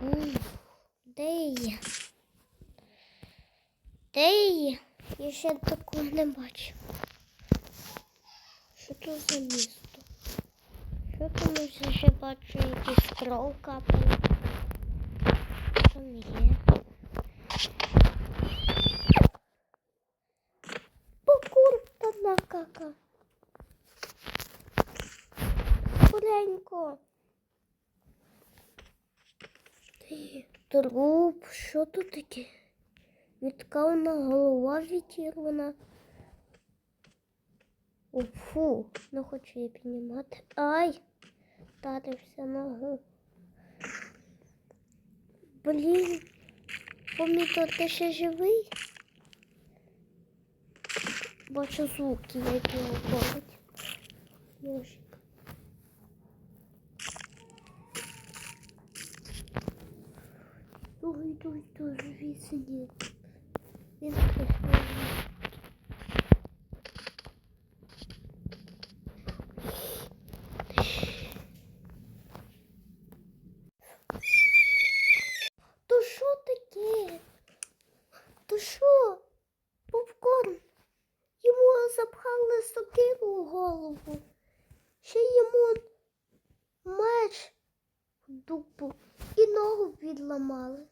Де є? Де? Я ще такого не бачив. Що тут за місто? Що там я ще бачу якийсь кров капає? Що там є? Покурка накака. Скоренько. Ти, Труп, що тут таке? Відкавна голова відірвана. О, фу, не хочу її піднімати. Ай! Вдарився ногу. Блін, помітор, ти ще живий? Бачу звуки, які робить. Дуй, дуй, звідси ні. Він. То що таке? То що? Попкорн. Йому запхали сокиру у голову. Ще йому меч в дупу і ногу відламали.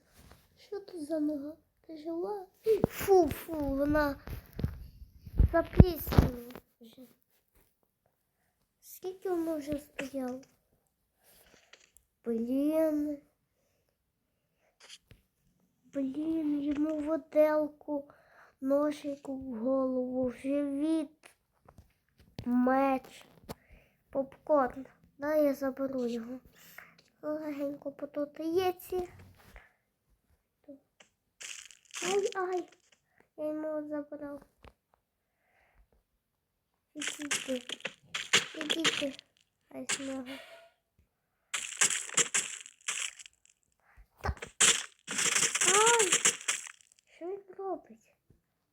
Що тут за нога? Ти жива? Фу, фу, вона запліснила вже. Скільки воно вже стояло? Блін. Блін, йому воделку, ножику в голову, живіт, меч, попкорн. Да, я заберу його. Легенько яйці. Ай, ай, я йому забрав. Ідіть, ідіть, ай смага. Ай! Що він робить?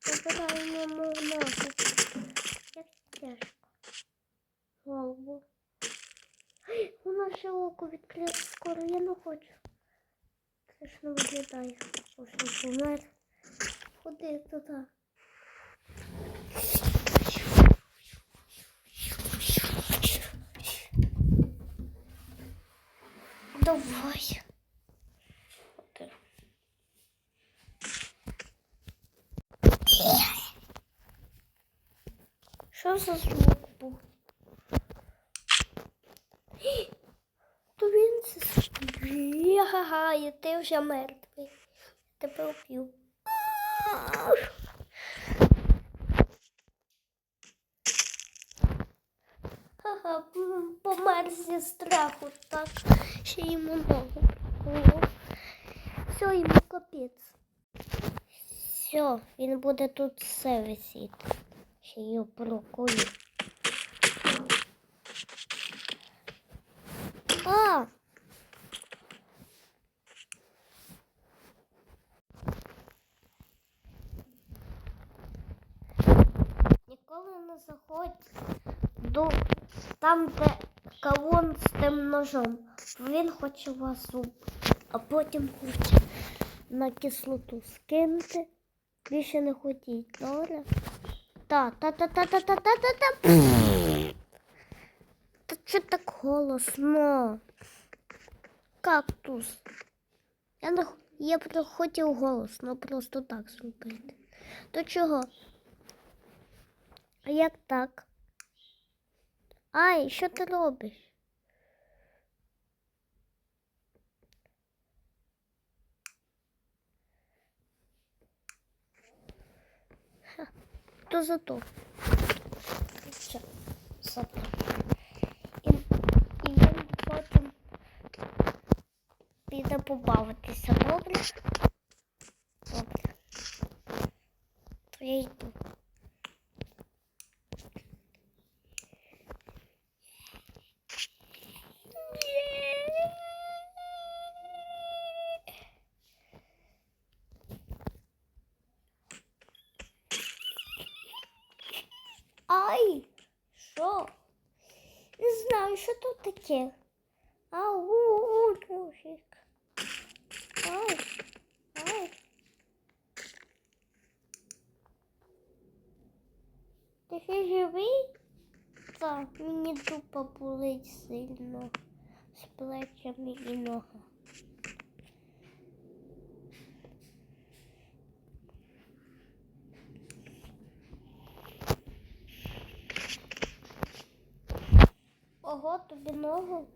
попадаємо в нашу. Як стежку. Голову. Ой, у наше око відкрило скоро, я не хочу. Страшно виглядає. Можна помер. Ходи туди. Давай. Що за звук був? То він це бігає, ти вже мертвий. Тебе. Ха-ха, помер зі страху, так. Ще йому ногу. Все, йому капець. Все, він буде тут все висіти. Ще його проколю. Ніколи не заходь до там, де кавун з тим ножом. Він хоче вас убити, а потім хоче на кислоту скинути. Більше не ходіть, добре? Та, та, та, та, та, та, та, та, та. Та що так голосно? Кактус. Я не я хотів голосно просто так зробити. То чого? А як так? Ай, що ти робиш? то за то. Все, за то. І, і я потім піду побавитися, добре? Ще живий? Так, мені дупа болить сильно. З плечами і нога. Ого, тобі ногу.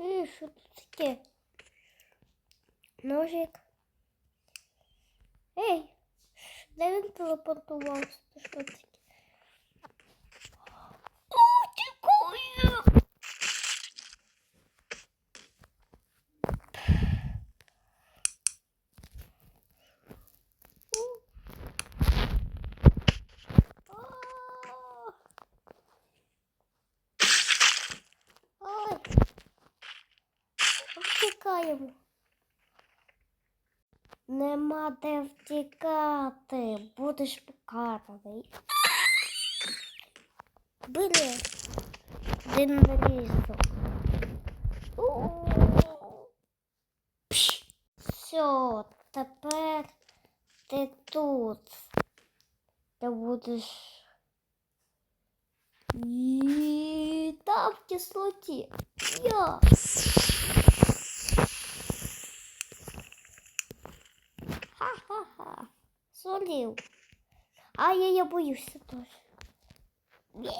Ей, що тут таке? Ножик. Ей, де він телепортувався? Це що таке? О, тікаю! Ой. Втікаємо. Нема де втікати. Будеш покараний. Били. Один нарізав. Все, тепер ти тут. Ти будеш. І там в кислоті. Я. Солів. А я, я боюся теж. Бє.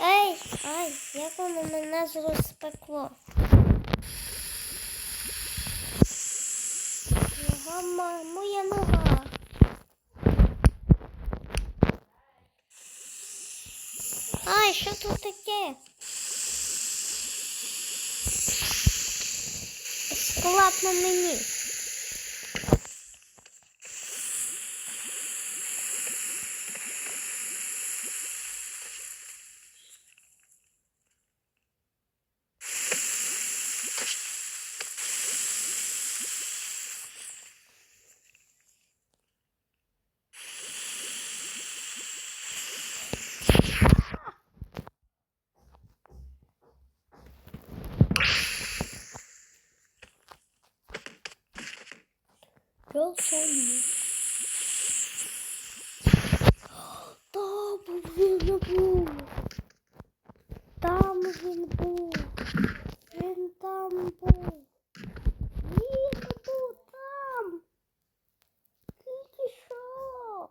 Ей, ай, як воно мене розпекло. Нога, моя нога. Що тут таке? Склад на мені. Я солі. Там він був. Там він був. Він там був. Він був там. Тільки що?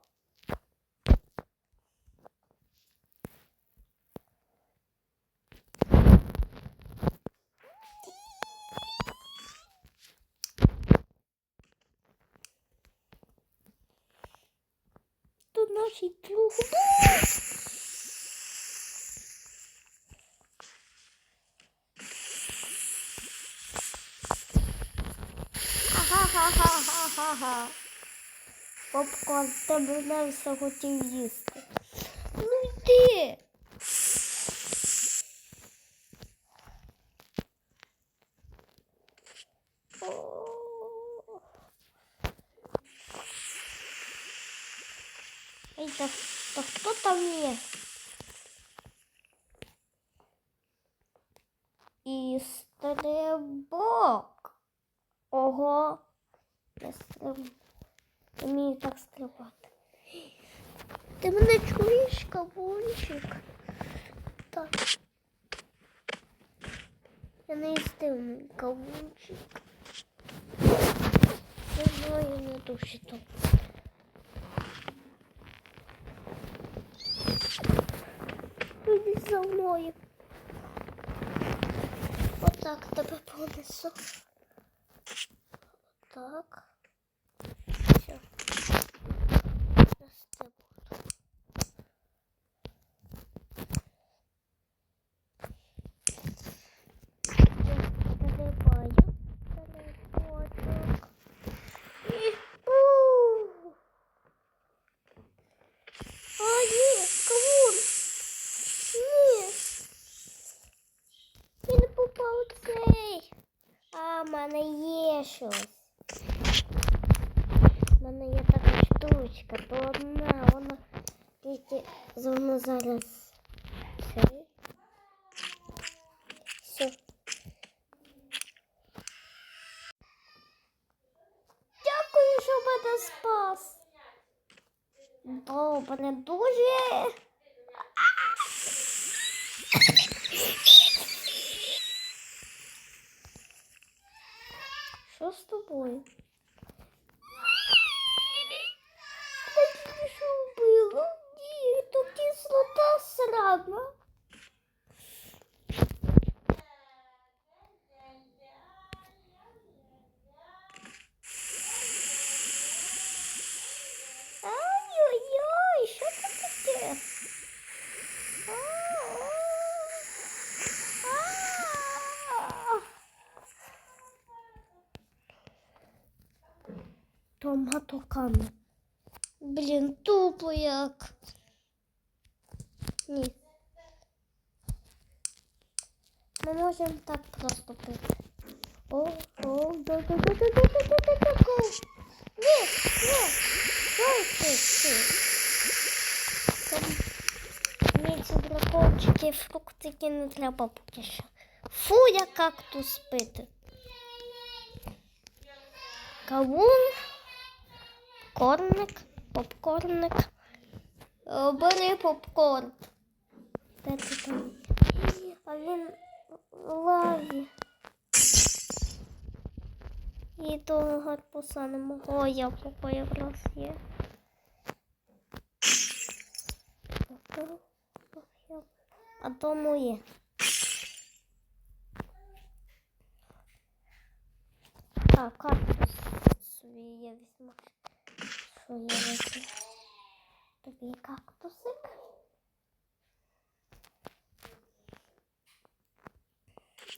Тут плохо. Ха-ха-ха-ха-ха-ха. Попкорн, ти мене все хотів їсти. Ну йди. О. Ей, та, та хто там є? І стрибок. Ого. Я стриб... Вмію так стрибати. Ти мене чуєш, кавунчик? Так. Я не їстивний кавунчик. Я знаю, не дуже добре. Іди за мною. takta po pomysł. Получилось. У мене є така штучка, то одна, вона тільки вона зараз. Все. Дякую, що мене спас. Добре, дуже. Що з тобою? Та ти що вбило? Ні, то кислота срана. Ой-ой-ой, що це таке? А-а-а. Томатоками. Блін, тупо як. Ні. Ми можемо так просто пити. О, о, да, да, да, да, да, да, да, да, да, да. Ні, ні. Ой, ти, ти. Там Мені ці дракончики, фруктики не треба поки що. Фу, я кактус пити. Кавун, корник, попкорник. Е, Бери попкорн. Де ти там? А він в лаві. І того гарпуса нема. О, яблуко якраз є. А то моє. А, кактус собі я візьму. Що я? Тобі кактусик.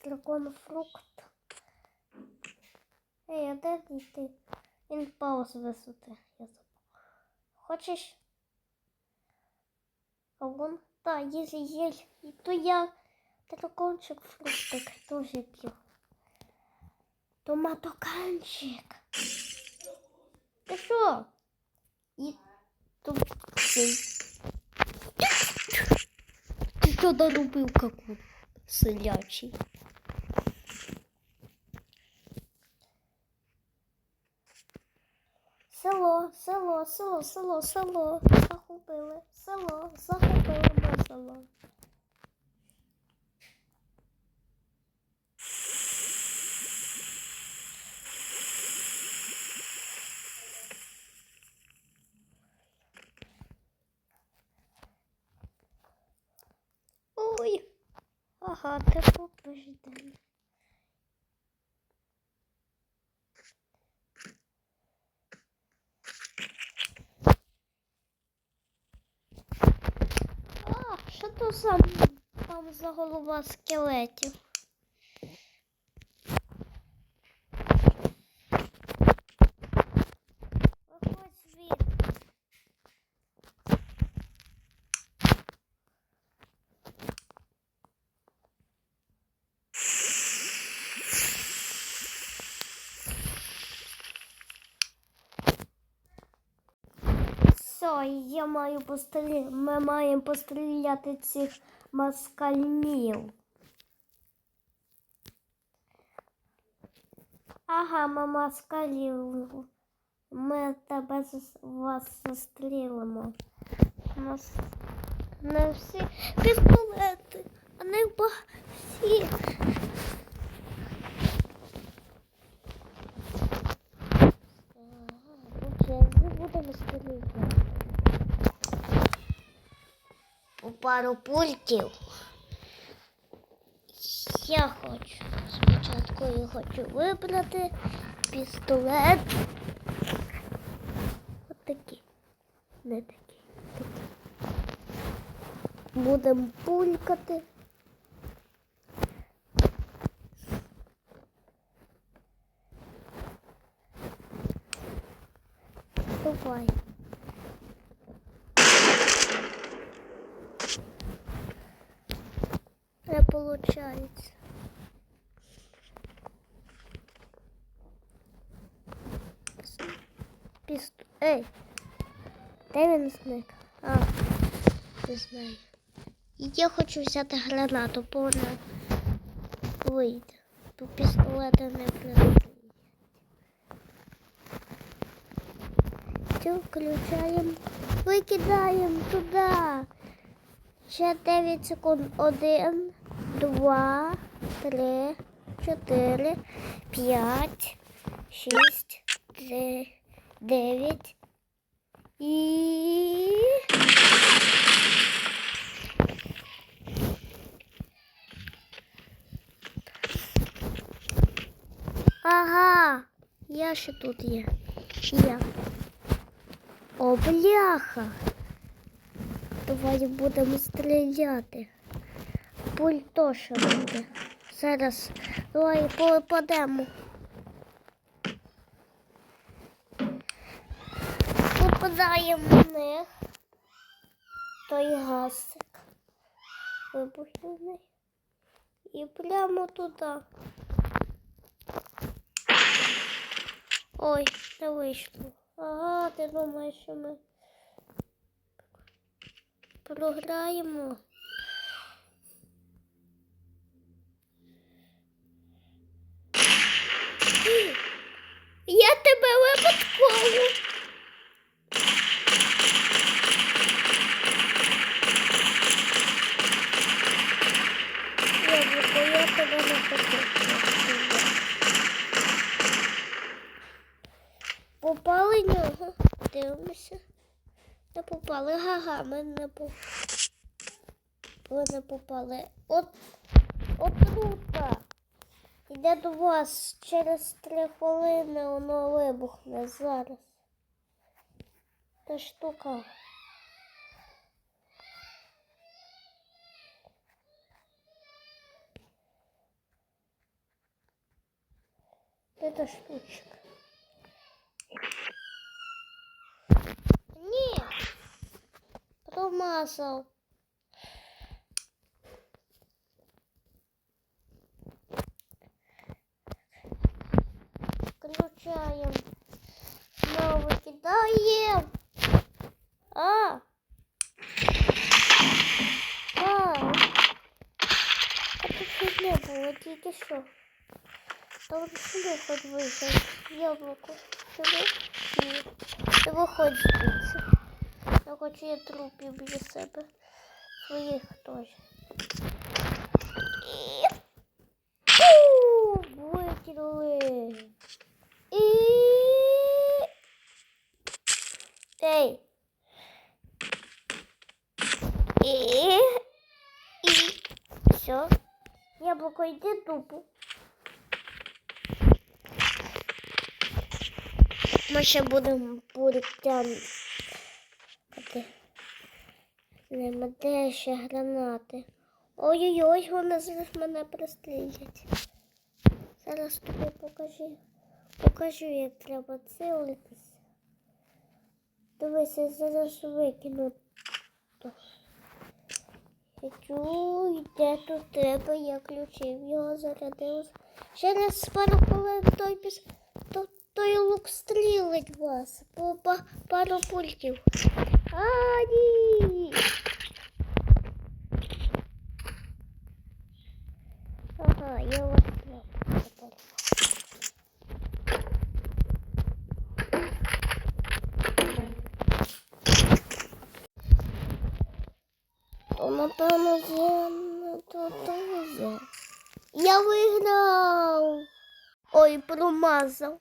Дракон фрукт. Ей, а де ти? Він впав з. Я забув. Хочеш? А вон, та, є, є. І то я дракончик фруктик теж п'ю. Томатоканчик. Ти що? и тут Ты что дорубил какой слячий? Село, село, село, село, село, захопили, село, захопили ми село. Ага, ти побежден. А, що то за там за голова скелетів? Все, я маю постріляти. Ми маємо постріляти цих москальмів. Ага, ми москалів. Ми тебе вас застрілимо. У не всі пістолети, а не всі. Ага, не будемо стріляти. У пару пультів. Я хочу. Спочатку я хочу вибрати пістолет. От такий. Не такий. Такий. Будемо пулькати. Давай. Не получается. Ей! Де він зник? А, не знаю. Я хочу взяти гранату, бо вона вийде. Бо пістолети не працюють. Цю включаємо, викидаємо туди. Ще 9 секунд. Один, два, три, чотири, п'ять, шість, три, дев'ять. І. Ага, я ще тут є. Я. О, бляха. Давай будемо стріляти. Пультоша буде. Зараз давай попадемо. Попадаємо в них. Той гасик. Вибухівний. І прямо туди. Ой, не вийшло. Ага, ти думаєш, що ми програємо. Я тебе випадково. Яблуко, я тебе не хотів. Попали нього. Дивимося. Не Га-га, ми не попали. Ви попали. От отрута. Йде до вас через три хвилини воно вибухне зараз. Та штука. Це штучка. Ні. Промазав. Включаем. Снова кидаем. А. А. Это фигня было, тільки що. Там сюди хоч вийшов. Яблуко. Сюди. Ні. Ти виходь звідси. Я хочу я трупів біля себе. Своїх теж. І... Викинули. І... Ей. І... І... Все. Яблуко, йди дупу. Ми ще будемо буртян. Нема де ще гранати. Ой-ой-ой, вони зараз мене пристрілять. Зараз тобі покажу. Покажу, як треба цілитися. Дивися, зараз викину. Хочу, де тут треба, я включив його, зарядив. Через пару хвилин той піс... то, той лук стрілить вас по пару пультів. А, ні! Ага, я. То, напевно, є не. Я виграв. Ой, промазав.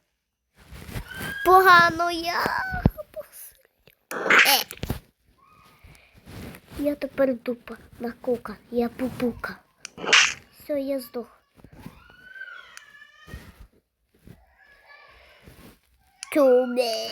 Погано я. Я тепер дупа на кука. Я пупука. Все, я здох. Тюбе.